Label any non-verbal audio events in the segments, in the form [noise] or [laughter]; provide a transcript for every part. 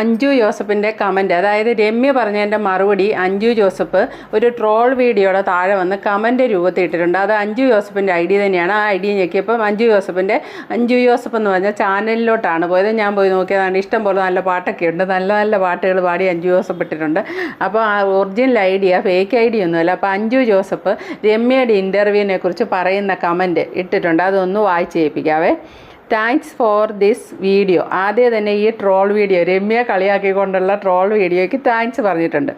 അഞ്ജു ജോസഫിന്റെ കമന്റ് അതായത് രമ്യ പറഞ്ഞതിന്റെ മറുപടി അഞ്ജു ജോസഫ് ഒരു ട്രോൾ വീഡിയോയുടെ താഴെ വന്ന് കമന്റ് രൂപത്തിൽ ഇട്ടിട്ടുണ്ട് അത് അഞ്ജു ജോസഫിന്റെ ഐ ഡി തന്നെയാണ്. ആ ഐ ഡി ഞെക്കിയപ്പം അഞ്ജു ജോസഫിന്റെ അഞ്ജു ജോസഫ് എന്ന് പറഞ്ഞ ചാനലിലോട്ടാണ് പോയത്. ഞാൻ പോയി നോക്കിയതാണ്. ഇഷ്ടം പോലെ നല്ല പാട്ടൊക്കെ ഉണ്ട്. നല്ല നല്ല പാട്ടുകൾ പാടി അഞ്ജു ജോസഫ് ഇട്ടിട്ടുണ്ട്. അപ്പോൾ ആ ഒറിജിനൽ ഐ ഡിയ ഫേക്ക് ഐ ഡി ഒന്നുമല്ല. അപ്പോൾ അഞ്ജു ജോസഫ് രമ്യയുടെ ഇന്റർവ്യൂവിനെ കുറിച്ച് പറയുന്ന കമന്റ് ഇട്ടിട്ടുണ്ട്. അതൊന്ന് വായിച്ച് കേൾപ്പിക്കാവേ. താങ്ക്സ് ഫോർ ദിസ് വീഡിയോ ആദ്യം തന്നെ ഈ ട്രോൾ വീഡിയോ രമ്യ കളിയാക്കിക്കൊണ്ടുള്ള ട്രോൾ വീഡിയോയ്ക്ക് താങ്ക്സ് പറഞ്ഞിട്ടുണ്ട്.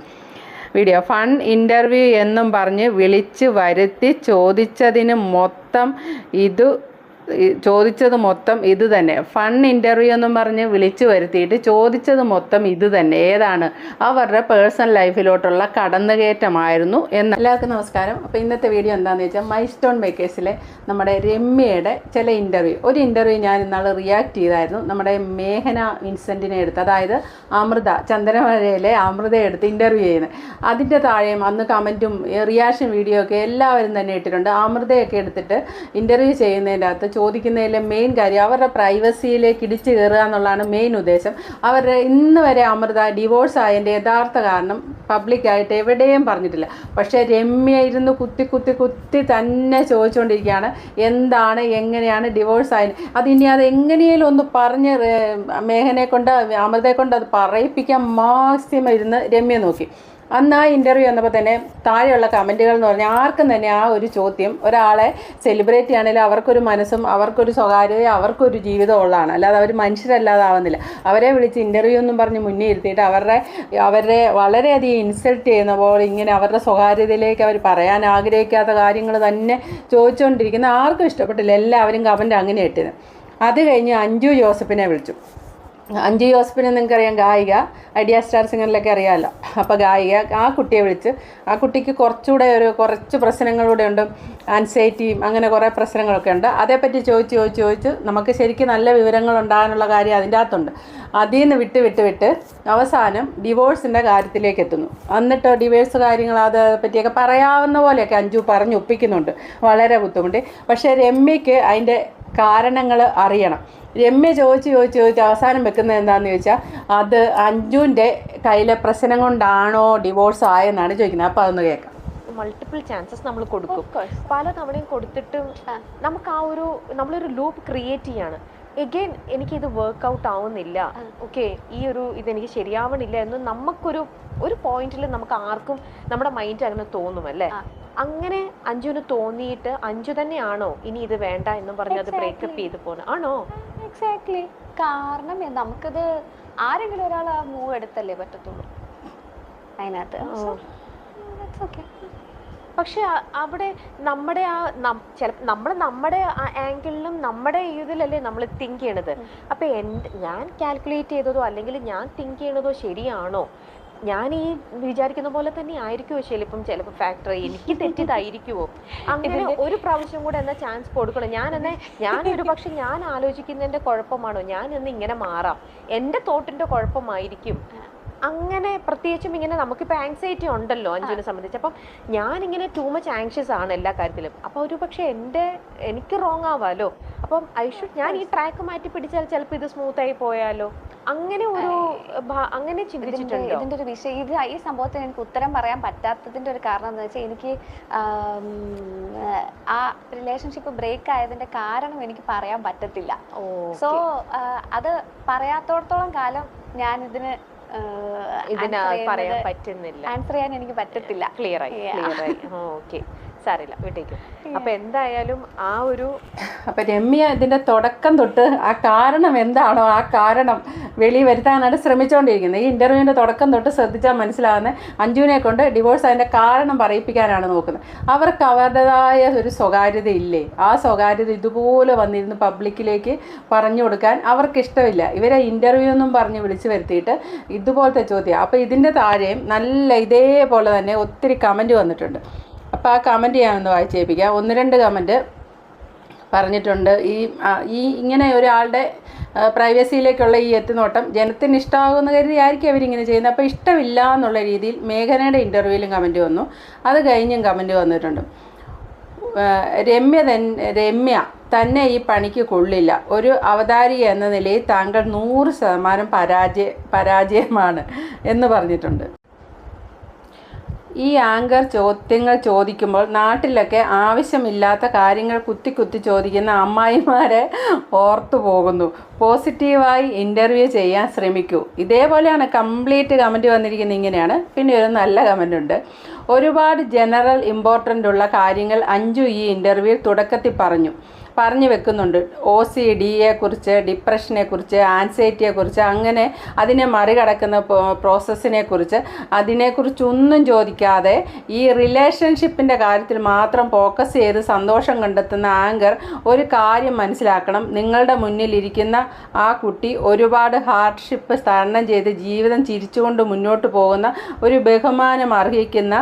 വീഡിയോ ഫൺ ഇന്റർവ്യൂ എന്നും പറഞ്ഞ് വിളിച്ച് വരുത്തി ചോദിച്ചതിന് മൊത്തം ഇത് ചോദിച്ചത് മൊത്തം ഇത് തന്നെ. ഫൺ ഇന്റർവ്യൂ എന്നും പറഞ്ഞ് വിളിച്ചു വരുത്തിയിട്ട് ചോദിച്ചത് മൊത്തം ഇത് തന്നെ. ഏതാണ്? അവരുടെ പേഴ്സണൽ ലൈഫിലോട്ടുള്ള കടന്നുകയറ്റമായിരുന്നു എന്ന്. എല്ലാവർക്കും നമസ്കാരം. അപ്പോൾ ഇന്നത്തെ വീഡിയോ എന്താണെന്ന് വെച്ചാൽ മൈ സ്റ്റോൺ മേക്കേഴ്സിലെ നമ്മുടെ രമ്യയുടെ ചില ഇന്റർവ്യൂ ഒരു ഇന്റർവ്യൂ ഞാൻ ഇന്നാൾ റിയാക്ട് ചെയ്തായിരുന്നു. നമ്മുടെ മേഘന വിൻസെന്റിനെ എടുത്ത് അതായത് അമൃത ചന്ദനമഴയിലെ അമൃത എടുത്ത് ഇന്റർവ്യൂ ചെയ്യുന്നത്. അതിന്റെ താഴെയും അന്ന് കമന്റും റിയാക്ഷൻ വീഡിയോ ഒക്കെ എല്ലാവരും തന്നെ ഇട്ടിട്ടുണ്ട്. അമൃതയൊക്കെ എടുത്തിട്ട് ഇന്റർവ്യൂ ചെയ്യുന്നതിന്റെ അകത്ത് ചോദിക്കുന്നതിലെ മെയിൻ കാര്യം അവരുടെ പ്രൈവസിയിലേക്ക് ഇടിച്ചു കയറുക എന്നുള്ളതാണ് മെയിൻ ഉദ്ദേശം. അവരുടെ ഇന്ന് വരെ അമൃത ഡിവോഴ്സ് ആയതിന്റെ യഥാർത്ഥ കാരണം പബ്ലിക്കായിട്ട് എവിടെയും പറഞ്ഞിട്ടില്ല. പക്ഷേ രമ്യ ഇരുന്ന് കുത്തി കുത്തി കുത്തി തന്നെ ചോദിച്ചുകൊണ്ടിരിക്കുകയാണ്. എന്താണ് എങ്ങനെയാണ് ഡിവോഴ്സ് ആയത്? അതിനി അത് എങ്ങനെയും ഒന്ന് പറഞ്ഞ് മേഘനെ കൊണ്ട് അമൃതയെ കൊണ്ട് അത് പറയിപ്പിക്കാൻ മാക്സിമം ഇരുന്ന് രമ്യ നോക്കി. അന്ന് ആ ഇന്റർവ്യൂ വന്നപ്പോൾ തന്നെ താഴെയുള്ള കമന്റുകൾ എന്ന് പറഞ്ഞാൽ ആർക്കും തന്നെ ആ ഒരു ചോദ്യം ഒരാളെ സെലിബ്രേറ്റ് ആണെങ്കിലും അവർക്കൊരു മനസ്സും അവർക്കൊരു സ്വകാര്യതയും അവർക്കൊരു ജീവിതം ഉള്ളതാണ്. അല്ലാതെ അവർ മനുഷ്യരല്ലാതാവുന്നില്ല. അവരെ വിളിച്ച് ഇന്റർവ്യൂ എന്നും പറഞ്ഞ് മുന്നേ ഇരുത്തിയിട്ട് അവരുടെ അവരെ വളരെയധികം ഇൻസൾട്ട് ചെയ്യുന്ന പോലെ ഇങ്ങനെ അവരുടെ സ്വകാര്യതയിലേക്ക് അവർ പറയാൻ ആഗ്രഹിക്കാത്ത കാര്യങ്ങൾ തന്നെ ചോദിച്ചുകൊണ്ടിരിക്കുന്ന ആർക്കും ഇഷ്ടപ്പെട്ടില്ല. എല്ലാവരും കമന്റ് അങ്ങനെ ഇട്ടിരുന്നു. അത് കഴിഞ്ഞ് അഞ്ജു ജോസഫിനെ വിളിച്ചു. അഞ്ജു ജോസഫിനെ നിങ്ങൾക്കറിയാം ഗായിക. ഐഡിയ സ്റ്റാർ സിംഗറിലൊക്കെ അറിയാമല്ലോ അപ്പോൾ ഗായിക ആ കുട്ടിയെ വിളിച്ച്. ആ കുട്ടിക്ക് കുറച്ചുകൂടെ ഒരു കുറച്ച് പ്രശ്നങ്ങളൂടെ ഉണ്ട്. ആൻസൈറ്റിയും അങ്ങനെ കുറേ പ്രശ്നങ്ങളൊക്കെ ഉണ്ട്. അതേപ്പറ്റി ചോദിച്ച് ചോദിച്ച് ചോദിച്ച് നമുക്ക് ശരിക്കും നല്ല വിവരങ്ങൾ ഉണ്ടാകാനുള്ള കാര്യം അതിന്റെ അകത്തുണ്ട്. അതിൽ നിന്ന് വിട്ട് വിട്ട് വിട്ട് അവസാനം ഡിവോഴ്സിന്റെ കാര്യത്തിലേക്ക് എത്തുന്നു. എന്നിട്ട് ഡിവോഴ്സ് കാര്യങ്ങൾ അത് പറ്റിയൊക്കെ പറയാവുന്ന പോലെയൊക്കെ അഞ്ജു പറഞ്ഞ് ഒപ്പിക്കുന്നുണ്ട്. വളരെ ബുദ്ധിമുട്ടി. പക്ഷേ രമ്യയ്ക്ക് അതിന്റെ കാരണങ്ങൾ അറിയണം. രമ്യ ചോദിച്ച് ചോദിച്ച് ചോദിച്ച് അവസാനം വെക്കുന്നത് എന്താണെന്ന് ചോദിച്ചാൽ അത് അഞ്ജുവിന്റെ കയ്യിലെ പ്രശ്നം കൊണ്ടാണോ ഡിവോഴ്സ് ആയെന്നാണ് ചോദിക്കുന്നത്. അപ്പോൾ അതൊന്ന് കേൾക്കാം. മൾട്ടിപ്പിൾ ചാൻസസ് നമ്മൾ കൊടുക്കും. പല തവണയും കൊടുത്തിട്ടും നമുക്ക് ആ ഒരു നമ്മളൊരു ലൂപ്പ് ക്രിയേറ്റ് ചെയ്യാണ്. എഗെയിൻ എനിക്ക് ഇത് വർക്ക്ഔട്ട് ആവുന്നില്ല. ഓക്കെ ഈ ഒരു ഇതെനിക്ക് ശരിയാവണില്ല എന്ന് നമുക്കൊരു ഒരു പോയിന്റിൽ നമുക്ക് ആർക്കും നമ്മുടെ മൈൻഡ് അങ്ങനെ തോന്നും അല്ലേ? അങ്ങനെ അഞ്ജുവിന് തോന്നിയിട്ട് അഞ്ജു തന്നെയാണോ ഇനി ഇത് വേണ്ട എന്ന് പറഞ്ഞ് അത് ബ്രേക്കപ്പ് ചെയ്ത് പോകുന്നത് ആണോ? എക്സാക്ട്ലി കാരണം നമുക്കത് ആരെങ്കിലും ഒരാൾ ആ മൂവ് എടുത്തല്ലേ പറ്റത്തുള്ളൂ. അതിനകത്ത്. ഓക്കെ പക്ഷെ അവിടെ നമ്മുടെ ആ ചില നമ്മൾ നമ്മുടെ ആംഗിളിലും നമ്മുടെ ഇതിലല്ലേ നമ്മൾ തിങ്ക് ചെയ്യണത്. അപ്പൊ എന്റെ ഞാൻ കാൽക്കുലേറ്റ് ചെയ്തതോ അല്ലെങ്കിൽ ഞാൻ തിങ്ക് ചെയ്യണതോ ശരിയാണോ? ഞാൻ ഈ വിചാരിക്കുന്ന പോലെ തന്നെ ആയിരിക്കുമോ ചിലപ്പം ചിലപ്പോൾ ഫാക്ടറി എനിക്ക് തെറ്റിതായിരിക്കുമോ [laughs] അങ്ങനെ ഒരു പ്രാവശ്യം കൂടെ എന്നാ ചാൻസ് കൊടുക്കണം. ഞാൻ എന്നെ ഞാൻ ഒരു പക്ഷെ ഞാൻ ആലോചിക്കുന്നതിന്റെ കുഴപ്പമാണോ? ഞാൻ എന്ന് ഇങ്ങനെ മാറാം. എന്റെ തോട്ടിന്റെ കുഴപ്പമായിരിക്കും. അങ്ങനെ പ്രത്യേകിച്ചും ഇങ്ങനെ നമുക്കിപ്പോൾ ആങ്സൈറ്റി ഉണ്ടല്ലോ അഞ്ജുവിനെ സംബന്ധിച്ച്. അപ്പം ഞാനിങ്ങനെ ടൂ മച്ച് ആങ്ഷ്യസ് ആണ് എല്ലാ കാര്യത്തിലും. അപ്പോൾ ഒരു പക്ഷേ എന്റെ എനിക്ക് റോങ് ആവാലോ? അപ്പം ഐ ഷുഡ് ഞാൻ ഈ ട്രാക്ക് മാറ്റി പിടിച്ചാൽ ചിലപ്പോൾ ഇത് സ്മൂത്ത് ആയി പോയാലോ? അങ്ങനെ ഒരു അങ്ങനെ ചിന്തിച്ചിട്ടുണ്ട്? ഇതിന്റെ ഇതിന്റെ ഒരു വിഷയം ഇത് ഈ സംഭവത്തിന് എനിക്ക് ഉത്തരം പറയാൻ പറ്റാത്തതിന്റെ ഒരു കാരണം എന്താ വെച്ചാൽ എനിക്ക് ആ റിലേഷൻഷിപ്പ് ബ്രേക്ക് ആയതിന്റെ കാരണം എനിക്ക് പറയാൻ പറ്റത്തില്ല. സോ അത് പറയാത്തോടത്തോളം കാലം ഞാൻ ഇതിന് ഇതിന് പറയാൻ പറ്റുന്നില്ല. ആൻസർ ചെയ്യാൻ എനിക്ക് പറ്റത്തില്ല. ക്ലിയർ ആയി ക്ലിയർ ആയി. ഓക്കെ സാരില്ല വിട്ടേക്കും അപ്പൊ എന്തായാലും ആ ഒരു അപ്പൊ രമ്യ ഇതിന്റെ തുടക്കം തൊട്ട് ആ കാരണം എന്താണോ ആ കാരണം വെളി വരുത്താനാണ് ശ്രമിച്ചുകൊണ്ടിരിക്കുന്നത് ഈ ഇന്റർവ്യൂവിന്റെ തുടക്കം തൊട്ട് ശ്രദ്ധിച്ചാൽ മനസ്സിലാകുന്നത് അഞ്ജുവിനെ കൊണ്ട് ഡിവോഴ്സ് അതിന്റെ കാരണം പറയിപ്പിക്കാനാണ് നോക്കുന്നത്. അവർക്ക് അവരുടേതായ ഒരു സ്വകാര്യത ഇല്ലേ? ആ സ്വകാര്യത ഇതുപോലെ വന്നിരുന്ന് പബ്ലിക്കിലേക്ക് പറഞ്ഞു കൊടുക്കാൻ അവർക്ക് ഇഷ്ടമില്ല. ഇവരെ ഇന്റർവ്യൂ ഒന്നും പറഞ്ഞ് വിളിച്ചു വരുത്തിയിട്ട് ഇതുപോലത്തെ ചോദ്യം. അപ്പോൾ ഇതിന്റെ താഴെയും നല്ല ഇതേപോലെ തന്നെ ഒത്തിരി കമന്റ് വന്നിട്ടുണ്ട്. അപ്പോൾ ആ കമന്റ് ഞാനൊന്ന് വായിച്ച് കേൾപ്പിക്കാം ഒന്ന് രണ്ട് കമന്റ് പറഞ്ഞിട്ടുണ്ട്. ഈ ഈ ഇങ്ങനെ ഒരാളുടെ പ്രൈവസിയിലേക്കുള്ള ഈ എത്തുനോട്ടം ജനത്തിന് ഇഷ്ടമാകുമെന്ന് കരുതിയായിരിക്കും അവരിങ്ങനെ ചെയ്യുന്നത്. അപ്പോൾ ഇഷ്ടമില്ല എന്നുള്ള രീതിയിൽ മേഘനയുടെ ഇന്റർവ്യൂവിലും കമന്റ് വന്നു. അത് കഴിഞ്ഞും കമന്റ് വന്നിട്ടുണ്ട്. രമ്യ തൻ രമ്യ തന്നെ ഈ പണിക്ക് കൊള്ളില്ല. ഒരു അവതാരിക എന്ന നിലയിൽ താങ്കൾ നൂറ് ശതമാനം പരാജയ പരാജയമാണ് എന്ന് പറഞ്ഞിട്ടുണ്ട്. ഈ ആങ്കർ ചോദ്യങ്ങൾ ചോദിക്കുമ്പോൾ നാട്ടിലൊക്കെ ആവശ്യമില്ലാത്ത കാര്യങ്ങൾ കുത്തി കുത്തി ചോദിക്കുന്ന അമ്മായിമാരെ ഓർത്തു പോകുന്നു. പോസിറ്റീവായി ഇന്റർവ്യൂ ചെയ്യാൻ ശ്രമിക്കൂ. ഇതേപോലെയാണ് കംപ്ലീറ്റ് കമന്റ് വന്നിരിക്കുന്നത് ഇങ്ങനെയാണ്. പിന്നെ ഒരു നല്ല കമന്റ് ഉണ്ട്. ഒരുപാട് ജനറൽ ഇമ്പോർട്ടന്റ് ഉള്ള കാര്യങ്ങൾ അഞ്ചു ഈ ഇന്റർവ്യൂവിൽ തുടക്കത്തിൽ പറഞ്ഞു. പറഞ്ഞു വെക്കുന്നുണ്ട്. ഒ സി ഡിയെ കുറിച്ച് ഡിപ്രഷനെ കുറിച്ച് ആൻസൈറ്റിയെ കുറിച്ച് അങ്ങനെ അതിനെ മറികടക്കുന്ന പ്രോസസ്സിനെ കുറിച്ച് അതിനെക്കുറിച്ച് ഒന്നും ചോദിക്കാതെ ഈ റിലേഷൻഷിപ്പിന്റെ കാര്യത്തിൽ മാത്രം ഫോക്കസ് ചെയ്ത് സന്തോഷം കണ്ടെത്തുന്ന ആങ്കർ ഒരു കാര്യം മനസ്സിലാക്കണം. നിങ്ങളുടെ മുന്നിലിരിക്കുന്ന ആ കുട്ടി ഒരുപാട് ഹാർഡ്ഷിപ്പ് തരണം ചെയ്ത് ജീവിതം ചിരിച്ചുകൊണ്ട് മുന്നോട്ട് പോകുന്ന ഒരു ബഹുമാനം അർഹിക്കുന്ന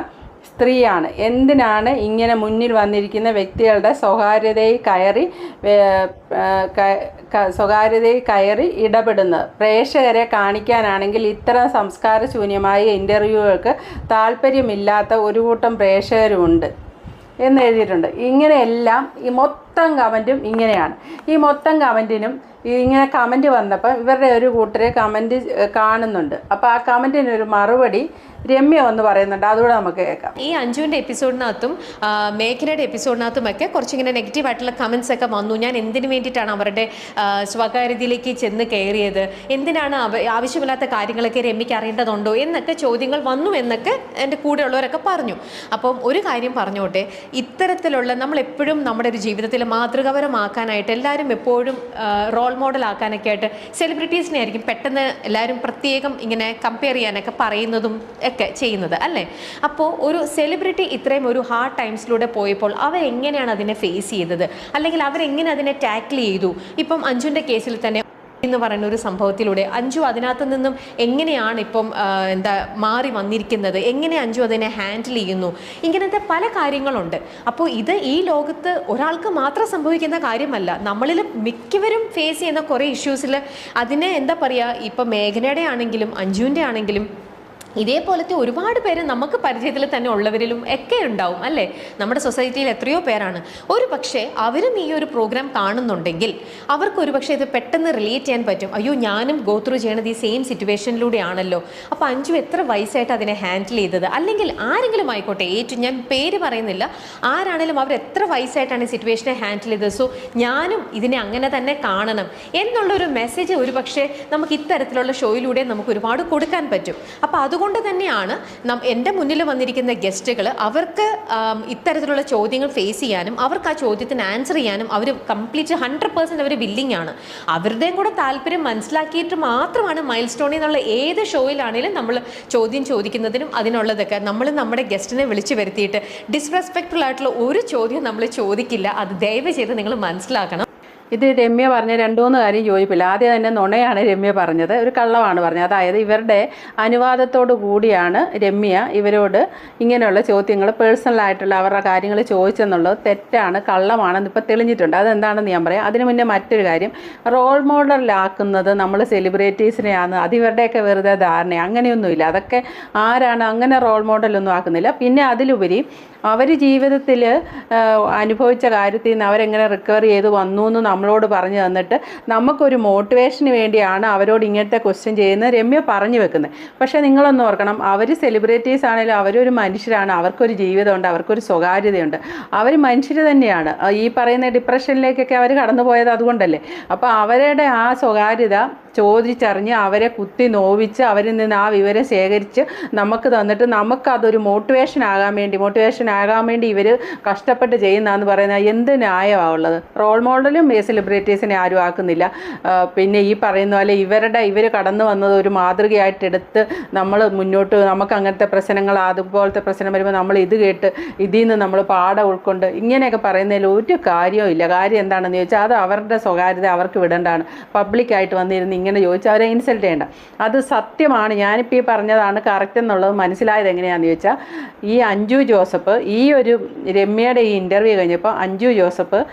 സ്ത്രീയാണ്. എന്തിനാണ് ഇങ്ങനെ മുന്നിൽ വന്നിരിക്കുന്ന വ്യക്തികളുടെ സ്വകാര്യതയിൽ കയറി സ്വകാര്യതയിൽ കയറി ഇടപെടുന്നത്? പ്രേക്ഷകരെ കാണിക്കാനാണെങ്കിൽ ഇത്തരം സംസ്കാരശൂന്യമായ ഇന്റർവ്യൂകൾക്ക് താല്പര്യമില്ലാത്ത ഒരു കൂട്ടം പ്രേക്ഷകരുമുണ്ട് എന്ന് എഴുതിയിട്ടുണ്ട്. ഇങ്ങനെയെല്ലാം ഈ മൊത്തം കമന്റും ഇങ്ങനെയാണ്. ഈ മൊത്തം കമന്റിനും ഇങ്ങനെ കമന്റ് വന്നപ്പോൾ ഇവരുടെ ഒരു കൂട്ടരെ കമന്റ് കാണുന്നുണ്ട്. അപ്പോൾ ആ കമന്റിനൊരു മറുപടി രമ്യ എന്ന് പറയുന്നുണ്ട്. അതുകൂടെ നമുക്ക് കേൾക്കാം. ഈ അഞ്ജുവിന്റെ എപ്പിസോഡിനകത്തും മേഘനയുടെ എപ്പിസോഡിനകത്തും ഒക്കെ കുറച്ചിങ്ങനെ നെഗറ്റീവ് ആയിട്ടുള്ള കമൻസ് ഒക്കെ വന്നു. ഞാൻ എന്തിനു വേണ്ടിയിട്ടാണ് അവരുടെ സ്വകാര്യതയിലേക്ക് ചെന്ന് കയറിയത്? എന്തിനാണ് ആവശ്യമില്ലാത്ത കാര്യങ്ങളൊക്കെ രമ്യക്ക് അറിയേണ്ടതുണ്ടോ? എന്നൊക്കെ ചോദ്യങ്ങൾ വന്നു എന്നൊക്കെ എന്റെ കൂടെയുള്ളവരൊക്കെ പറഞ്ഞു. അപ്പം ഒരു കാര്യം പറഞ്ഞോട്ടെ. ഇത്തരത്തിലുള്ള നമ്മൾ എപ്പോഴും നമ്മുടെ ഒരു ജീവിതത്തിൽ മാതൃകാപരമാക്കാനായിട്ട് എല്ലാവരും എപ്പോഴും റോൾ മോഡൽ ആക്കാനൊക്കെ ആയിട്ട് സെലിബ്രിറ്റീസിനെ ആയിരിക്കും പെട്ടെന്ന് എല്ലാവരും പ്രത്യേകം ഇങ്ങനെ കമ്പയർ ചെയ്യാനൊക്കെ പറയുന്നതും ഒക്കെ ചെയ്യുന്നത് അല്ലേ? അപ്പോൾ ഒരു സെലിബ്രിറ്റി ഇത്രയും ഒരു ഹാർഡ് ടൈംസിലൂടെ പോയപ്പോൾ അവരെങ്ങനെയാണ് അതിനെ ഫേസ് ചെയ്തത്? അല്ലെങ്കിൽ അവരെങ്ങനെ അതിനെ ടാക്കിൾ ചെയ്തു? ഇപ്പം അഞ്ജുവിന്റെ കേസിൽ തന്നെ എന്ന് പറയുന്ന ഒരു സംഭവത്തിലൂടെ അഞ്ജു അതിനകത്ത് നിന്നും എങ്ങനെയാണ് ഇപ്പം എന്താ മാറി വന്നിരിക്കുന്നത്? എങ്ങനെ അഞ്ജു അതിനെ ഹാൻഡിൽ ചെയ്യുന്നു? ഇങ്ങനത്തെ പല കാര്യങ്ങളുണ്ട്. അപ്പോൾ ഇത് ഈ ലോകത്ത് ഒരാൾക്ക് മാത്രം സംഭവിക്കുന്ന കാര്യമല്ല. നമ്മളിൽ മിക്കവരും ഫേസ് ചെയ്യുന്ന കുറേ ഇഷ്യൂസിൽ അതിനെ എന്താ പറയുക ഇപ്പം മേഘനയുടെ ആണെങ്കിലും അഞ്ജുവിന്റെ ആണെങ്കിലും ഇതേപോലത്തെ ഒരുപാട് പേര് നമുക്ക് പരിചയത്തിൽ തന്നെ ഉള്ളവരിലും ഒക്കെ ഉണ്ടാവും അല്ലേ? നമ്മുടെ സൊസൈറ്റിയിൽ എത്രയോ പേരാണ്. ഒരു പക്ഷേ അവരും ഈ ഒരു പ്രോഗ്രാം കാണുന്നുണ്ടെങ്കിൽ അവർക്ക് ഒരു പക്ഷേ ഇത് പെട്ടെന്ന് റിലേറ്റ് ചെയ്യാൻ പറ്റും. അയ്യോ ഞാനും ഗോ ത്രൂ ചെയ്യണത് ഈ സെയിം സിറ്റുവേഷനിലൂടെയാണല്ലോ അപ്പോൾ അഞ്ചു എത്ര വയസ്സായിട്ട് അതിനെ ഹാൻഡിൽ ചെയ്തത്? അല്ലെങ്കിൽ ആരെങ്കിലും ആയിക്കോട്ടെ ഏറ്റവും ഞാൻ പേര് പറയുന്നില്ല. ആരാണെങ്കിലും അവർ എത്ര വയസ്സായിട്ടാണ് ഈ സിറ്റുവേഷനെ ഹാൻഡിൽ ചെയ്തത്? സോ ഞാനും ഇതിനെ അങ്ങനെ തന്നെ കാണണം എന്നുള്ളൊരു മെസ്സേജ് ഒരു പക്ഷേ നമുക്ക് ഇത്തരത്തിലുള്ള ഷോയിലൂടെ നമുക്ക് ഒരുപാട് കൊടുക്കാൻ പറ്റും. അപ്പോൾ അതുകൊണ്ട് തന്നെയാണ് നം എന്റെ മുന്നിൽ വന്നിരിക്കുന്ന ഗസ്റ്റുകൾ അവർക്ക് ഇത്തരത്തിലുള്ള ചോദ്യങ്ങൾ ഫേസ് ചെയ്യാനും അവർക്ക് ആ ചോദ്യത്തിന് ആൻസർ ചെയ്യാനും അവർ കംപ്ലീറ്റ് ഹൺഡ്രഡ് പേഴ്സന്റ് അവർ ബില്ലിംഗ് ആണ്. അവരുടെയും കൂടെ താല്പര്യം മനസ്സിലാക്കിയിട്ട് മാത്രമാണ് മൈൽ സ്റ്റോണിൽ നിന്നുള്ള ഏത് ഷോയിലാണെങ്കിലും നമ്മൾ ചോദ്യം ചോദിക്കുന്നതിനും അതിനുള്ളതൊക്കെ. നമ്മൾ നമ്മുടെ ഗസ്റ്റിനെ വിളിച്ചു വരുത്തിയിട്ട് ഡിസ്റെസ്പെക്ട്ഫുൾ ആയിട്ടുള്ള ഒരു ചോദ്യം നമ്മൾ ചോദിക്കില്ല. അത് ദയവ് ചെയ്ത് നിങ്ങൾ മനസ്സിലാക്കണം. ഇത് രമ്യ പറഞ്ഞ രണ്ടുമൂന്ന് കാര്യം യോജിപ്പില്ല ആദ്യം തന്നെ നുണയാണ് രമ്യ പറഞ്ഞത്. ഒരു കള്ളമാണ് പറഞ്ഞത്. അതായത് ഇവരുടെ അനുവാദത്തോടു കൂടിയാണ് രമ്യ ഇവരോട് ഇങ്ങനെയുള്ള ചോദ്യങ്ങൾ പേഴ്സണലായിട്ടുള്ള അവരുടെ കാര്യങ്ങൾ ചോദിച്ചെന്നുള്ളത് തെറ്റാണ് കള്ളമാണെന്ന് ഇപ്പോൾ തെളിഞ്ഞിട്ടുണ്ട്. അതെന്താണെന്ന് ഞാൻ പറയാം. അതിന് മുന്നേ മറ്റൊരു കാര്യം. റോൾ മോഡലിലാക്കുന്നത് നമ്മൾ സെലിബ്രിറ്റീസിനെയാണ് അത് ഇവരുടെയൊക്കെ വെറുതെ ധാരണയാണ്. അങ്ങനെയൊന്നുമില്ല. അതൊക്കെ ആരാണ് അങ്ങനെ റോൾ മോഡലൊന്നും ആക്കുന്നില്ല. പിന്നെ അതിലുപരി അവർ ജീവിതത്തിൽ അനുഭവിച്ച കാര്യത്തിൽ നിന്ന് അവരെങ്ങനെ റിക്കവർ ചെയ്ത് വന്നു എന്ന് നമ്മളോട് പറഞ്ഞു തന്നിട്ട് നമുക്കൊരു മോട്ടിവേഷന് വേണ്ടിയാണ് അവരോട് ഇങ്ങനത്തെ ക്വസ്റ്റ്യൻ ചെയ്യുന്നത് രമ്യ പറഞ്ഞു വെക്കുന്നത്. പക്ഷേ നിങ്ങളൊന്ന് ഓർക്കണം അവർ സെലിബ്രിറ്റീസ് ആണെങ്കിലും അവരൊരു മനുഷ്യരാണ് അവർക്കൊരു ജീവിതമുണ്ട് അവർക്കൊരു സ്വകാര്യതയുണ്ട്. അവർ മനുഷ്യർ തന്നെയാണ്. ഈ പറയുന്ന ഡിപ്രഷനിലേക്കൊക്കെ അവർ കടന്നു പോയത് അതുകൊണ്ടല്ലേ. അപ്പോൾ അവരുടെ ആ സ്വകാര്യത ചോദിച്ചറിഞ്ഞ് അവരെ കുത്തി നോവിച്ച് അവരിൽ നിന്ന് ആ വിവരം ശേഖരിച്ച് നമുക്ക് തന്നിട്ട് നമുക്കതൊരു മോട്ടിവേഷൻ ആകാൻ വേണ്ടി മോട്ടിവേഷൻ ആകാൻ വേണ്ടി ഇവർ കഷ്ടപ്പെട്ട് ചെയ്യുന്നതെന്ന് പറയുന്നത് എന്ത് ന്യായമാണ് ഉള്ളത്? റോൾ മോഡലും ഈ സെലിബ്രിറ്റീസിനെ ആരും ആക്കുന്നില്ല. പിന്നെ ഈ പറയുന്ന പോലെ ഇവരുടെ ഇവർ കടന്നു വന്നത് ഒരു മാതൃകയായിട്ടെടുത്ത് നമ്മൾ മുന്നോട്ട് നമുക്ക് അങ്ങനത്തെ പ്രശ്നങ്ങൾ അതുപോലത്തെ പ്രശ്നം വരുമ്പോൾ നമ്മൾ ഇത് കേട്ട് ഇതിൽ നിന്ന് നമ്മൾ പാഠം ഉൾക്കൊണ്ട് ഇങ്ങനെയൊക്കെ പറയുന്നതിൽ ഒരു കാര്യവും ഇല്ല. കാര്യം എന്താണെന്ന് ചോദിച്ചാൽ അത് അവരുടെ സ്വകാര്യത അവർക്ക് വിടേണ്ടതാണ് പബ്ലിക്കായിട്ട് വന്നിരുന്ന് ഇങ്ങനെ ചോദിച്ചാൽ അവരെ ഇൻസൾട്ട് ചെയ്യേണ്ട. അത് സത്യമാണ്. ഞാനിപ്പോൾ ഈ പറഞ്ഞതാണ് കറക്റ്റ് എന്നുള്ളത് മനസ്സിലായത് എങ്ങനെയാണെന്ന് ചോദിച്ചാൽ ഈ അഞ്ജു ജോസഫ് ഈ ഒരു രമ്യയുടെ ഈ ഇന്റർവ്യൂ കഴിഞ്ഞപ്പോൾ അഞ്ജു ജോസഫ്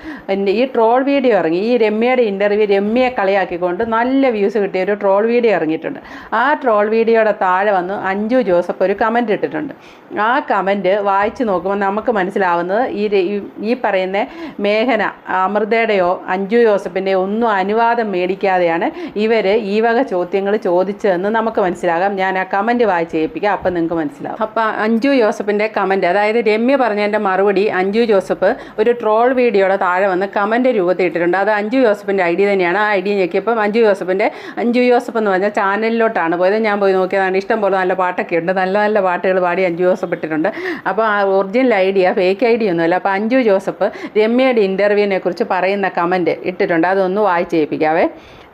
ഈ ട്രോൾ വീഡിയോ ഇറങ്ങി. ഈ രമ്യയുടെ ഇന്റർവ്യൂ രമ്യയെ കളിയാക്കിക്കൊണ്ട് നല്ല വ്യൂസ് കിട്ടിയ ഒരു ട്രോൾ വീഡിയോ ഇറങ്ങിയിട്ടുണ്ട്. ആ ട്രോൾ വീഡിയോയുടെ താഴെ വന്ന് അഞ്ജു ജോസഫ് ഒരു കമന്റ് ഇട്ടിട്ടുണ്ട്. ആ കമന്റ് വായിച്ചു നോക്കുമ്പോൾ നമുക്ക് മനസ്സിലാവുന്നത് ഈ- ഈ പറയുന്ന മേഘന അമൃതയുടെയോ അഞ്ജു ജോസഫിന്റെയോ ഒന്നും അനുവാദം മേടിക്കാതെയാണ് ഇവർ ഈ വക ചോദ്യങ്ങൾ ചോദിച്ചതെന്ന് നമുക്ക് മനസ്സിലാകാം. ഞാൻ ആ കമന്റ് വായിച്ച് ഏൽപ്പിക്കാം. അപ്പം നിങ്ങൾക്ക് മനസ്സിലാവും. അപ്പം അഞ്ജു ജോസഫിന്റെ കമന്റ് അതായത് രമ്യ പറഞ്ഞതിന്റെ മറുപടി അഞ്ജു ജോസഫ് ഒരു ട്രോൾ വീഡിയോയുടെ താഴെ വന്ന് കമന്റ് രൂപത്തിൽ ഇട്ടിട്ടുണ്ട് അത് അഞ്ജു ജോസഫിന്റെ ഐ ഡി തന്നെയാണ്. ആ ഐ ഡി ഞെക്കിയപ്പം അഞ്ജു ജോസഫിന്റെ അഞ്ജു ജോസഫ് എന്ന് പറഞ്ഞ ചാനലിലോട്ടാണ് പോയത്. ഞാൻ പോയി നോക്കിയതാണ്. ഇഷ്ടം പോലെ നല്ല പാട്ടൊക്കെ ഉണ്ട്. നല്ല നല്ല പാട്ടുകൾ പാടി അഞ്ജു ജോസഫ് ഇട്ടിട്ടുണ്ട്. അപ്പോൾ ആ ഒറിജിനൽ ഐ ഡിയാ ഫേക്ക് ഐ ഡി ഒന്നുമില്ല. അപ്പോൾ അഞ്ജു ജോസഫ് രമ്യയുടെ ഇന്റർവ്യൂവിനെ കുറിച്ച് പറയുന്ന കമന്റ് ഇട്ടിട്ടുണ്ട്. അതൊന്ന് വായിച്ച് കേൾപ്പിക്കാവേ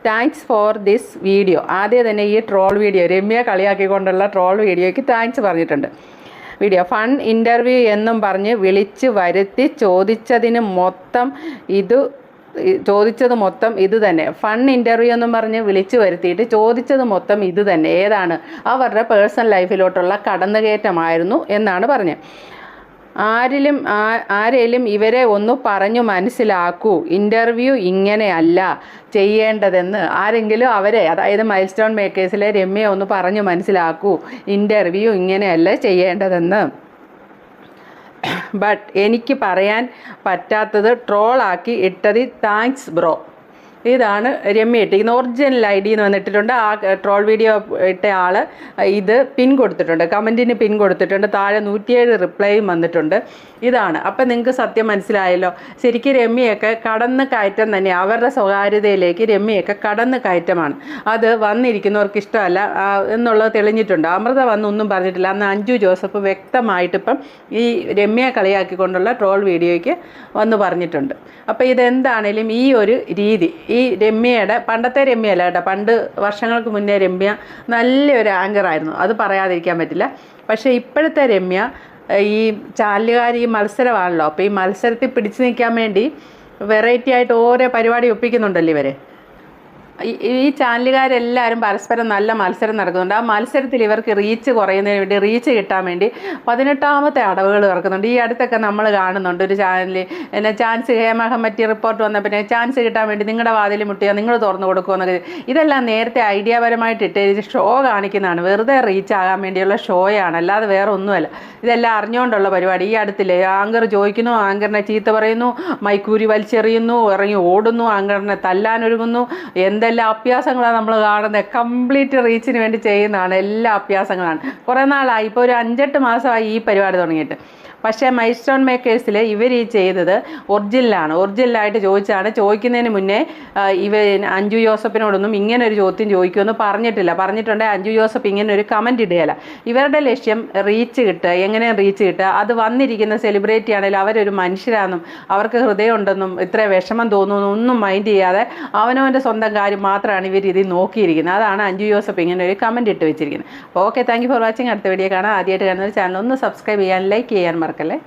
താങ്ക്സ് ഫോർ ദിസ് വീഡിയോ ആദ്യം തന്നെ ഈ ട്രോൾ വീഡിയോ രമ്യ കളിയാക്കിക്കൊണ്ടുള്ള ട്രോൾ വീഡിയോയ്ക്ക് താങ്ക്സ് പറഞ്ഞിട്ടുണ്ട്. വീഡിയോ ഫൺ ഇന്റർവ്യൂ എന്നും പറഞ്ഞ് വിളിച്ച് വരുത്തി ചോദിച്ചതിന് മൊത്തം ഇത് ചോദിച്ചത് മൊത്തം ഇത് തന്നെ. ഫൺ ഇന്റർവ്യൂ എന്നും പറഞ്ഞ് വിളിച്ചു വരുത്തിയിട്ട് ചോദിച്ചത് മൊത്തം ഇത് തന്നെ. ഏതാണ്? അവരുടെ പേഴ്സണൽ ലൈഫിലോട്ടുള്ള കടന്നുകയറ്റമായിരുന്നു എന്നാണ് പറഞ്ഞത്. ആരിലും ആരേലും ഇവരെ ഒന്ന് പറഞ്ഞു മനസ്സിലാക്കൂ. ഇന്റർവ്യൂ ഇങ്ങനെയല്ല ചെയ്യേണ്ടതെന്ന്. ആരെങ്കിലും അവരെ അതായത് മൈൽ സ്റ്റോൺ മേക്കേഴ്സിലെ രമ്യ ഒന്ന് പറഞ്ഞു മനസ്സിലാക്കൂ. ഇന്റർവ്യൂ ഇങ്ങനെയല്ല ചെയ്യേണ്ടതെന്ന്. ബട്ട് എനിക്ക് പറയാൻ പറ്റാത്തത് ട്രോളാക്കി ഇട്ടതി താങ്ക്സ് ബ്രോ. ഇതാണ് രമ്യ ഇന്ന് ഒറിജിനൽ ഐ ഡി എന്ന് വന്നിട്ടിട്ടുണ്ട്. ആ ട്രോൾ വീഡിയോ ഇട്ട ആൾ ഇത് പിൻ കൊടുത്തിട്ടുണ്ട്. കമന്റിന് പിൻ കൊടുത്തിട്ടുണ്ട്. താഴെ നൂറ്റിയേഴ് റിപ്ലൈയും വന്നിട്ടുണ്ട്. ഇതാണ്. അപ്പം നിങ്ങൾക്ക് സത്യം മനസ്സിലായല്ലോ. ശരിക്കും രമ്യയൊക്കെ കടന്ന് കയറ്റം തന്നെ അവരുടെ സ്വകാര്യതയിലേക്ക് രമ്യയൊക്കെ കടന്ന് കയറ്റമാണ്. അത് വന്നിരിക്കുന്നവർക്ക് ഇഷ്ടമല്ല എന്നുള്ളത് തെളിഞ്ഞിട്ടുണ്ട്. അമൃത വന്നൊന്നും പറഞ്ഞിട്ടില്ല. അന്ന് അഞ്ജു ജോസഫ് വ്യക്തമായിട്ട് ഇപ്പം ഈ രമ്യയെ കളിയാക്കിക്കൊണ്ടുള്ള ട്രോൾ വീഡിയോയ്ക്ക് വന്ന് പറഞ്ഞിട്ടുണ്ട്. അപ്പോൾ ഇതെന്താണേലും ഈ ഒരു രീതി ഈ രമ്യയുടെ പണ്ടത്തെ രമ്യയല്ല കേട്ടോ. പണ്ട് വർഷങ്ങൾക്ക് മുന്നേ രമ്യ നല്ലൊരു ആങ്കറായിരുന്നു അത് പറയാതിരിക്കാൻ പറ്റില്ല. പക്ഷേ ഇപ്പോഴത്തെ രമ്യ ഈ ചാലുകാരി ഈ മത്സരമാണല്ലോ. അപ്പോൾ ഈ മത്സരത്തിൽ പിടിച്ചു നിൽക്കാൻ വേണ്ടി വെറൈറ്റി ആയിട്ട് ഓരോ പരിപാടി ഒപ്പിക്കുന്നുണ്ടല്ലോ ഇവർ ഈ- ചാനലുകാരെല്ലാവരും പരസ്പരം നല്ല മത്സരം നടക്കുന്നുണ്ട്. ആ മത്സരത്തിൽ ഇവർക്ക് റീച്ച് കുറയുന്നതിന് വേണ്ടി റീച്ച് കിട്ടാൻ വേണ്ടി പതിനെട്ടാമത്തെ അടവുകൾ ഇറക്കുന്നുണ്ട് ഈ അടുത്തൊക്കെ നമ്മൾ കാണുന്നുണ്ട്. ഒരു ചാനലിൽ എന്നെ ചാൻസ് ഹേമ കമ്മിറ്റി റിപ്പോർട്ട് വന്ന പിന്നെ ചാൻസ് കിട്ടാൻ വേണ്ടി നിങ്ങളുടെ വാതിൽ മുട്ടിയാൽ നിങ്ങൾ തുറന്നു കൊടുക്കുമെന്നൊക്കെ ഇതെല്ലാം നേരത്തെ ഐഡിയാപരമായിട്ട് ഇട്ട് ഷോ കാണിക്കുന്നതാണ്. വെറുതെ റീച്ച് ആകാൻ വേണ്ടിയുള്ള ഷോയാണ് അല്ലാതെ വേറെ ഒന്നുമല്ല. ഇതെല്ലാം അറിഞ്ഞുകൊണ്ടുള്ള പരിപാടി. ഈ അടുത്തില്ലേ ആങ്കർ ചോദിക്കുന്നു ആങ്കറിനെ ചീത്ത പറയുന്നു മൈക്കൂരി വലിച്ചെറിയുന്നു ഇറങ്ങി ഓടുന്നു ആങ്കറിനെ തല്ലാനൊരുങ്ങുന്നു എന്തെല്ലാം അഭ്യാസങ്ങളാണ് നമ്മൾ കാണുന്നത് കംപ്ലീറ്റ് റീച്ചിന് വേണ്ടി ചെയ്യുന്നതാണ് എല്ലാ അഭ്യാസങ്ങളാണ്. കുറേ നാളായി. ഇപ്പോൾ ഒരു അഞ്ചെട്ട് മാസമായി ഈ പരിപാടി തുടങ്ങിയിട്ട്. പക്ഷേ മൈൽസ്റ്റോൺ മേക്കേഴ്സിൽ ഇവർ ഈ ചെയ്തത് ഒറിജിനലാണ്. ഒറിജിനലായിട്ട് ചോദിച്ചാണ്. ചോദിക്കുന്നതിന് മുന്നേ ഇവ അഞ്ജു ജോസഫിനോടൊന്നും ഇങ്ങനെ ഒരു ചോദ്യം ചോദിക്കുമെന്ന് പറഞ്ഞിട്ടില്ല. പറഞ്ഞിട്ടുണ്ടെങ്കിൽ അഞ്ജു ജോസഫ് ഇങ്ങനെ ഒരു കമന്റ് ഇടുകയില്ല. ഇവരുടെ ലക്ഷ്യം റീച്ച് കിട്ടുക. എങ്ങനെ റീച്ച് കിട്ടുക? അത് വന്നിരിക്കുന്ന സെലിബ്രിറ്റി ആണെങ്കിലും അവരൊരു മനുഷ്യരാണെന്നും അവർക്ക് ഹൃദയമുണ്ടെന്നും ഇത്ര വിഷമം തോന്നുന്നു ഒന്നും മൈൻഡ് ചെയ്യാതെ അവനവന്റെ സ്വന്തം കാര്യം മാത്രമാണ് ഇവർ ഇതിൽ നോക്കിയിരിക്കുന്നത്. അതാണ് അഞ്ജു ജോസഫ് ഇങ്ങനെ ഒരു കമന്റ് ഇട്ട് വെച്ചിരിക്കുന്നത്. Okay thank you for watching. അടുത്ത വീഡിയോ കാണാം. ആദ്യമായിട്ട് കാണുന്ന ചാനൽ ഒന്ന് സബ്സ്ക്രൈബ് ചെയ്യാൻ ലൈക്ക് ചെയ്യാൻ മറക്കല്ലേ?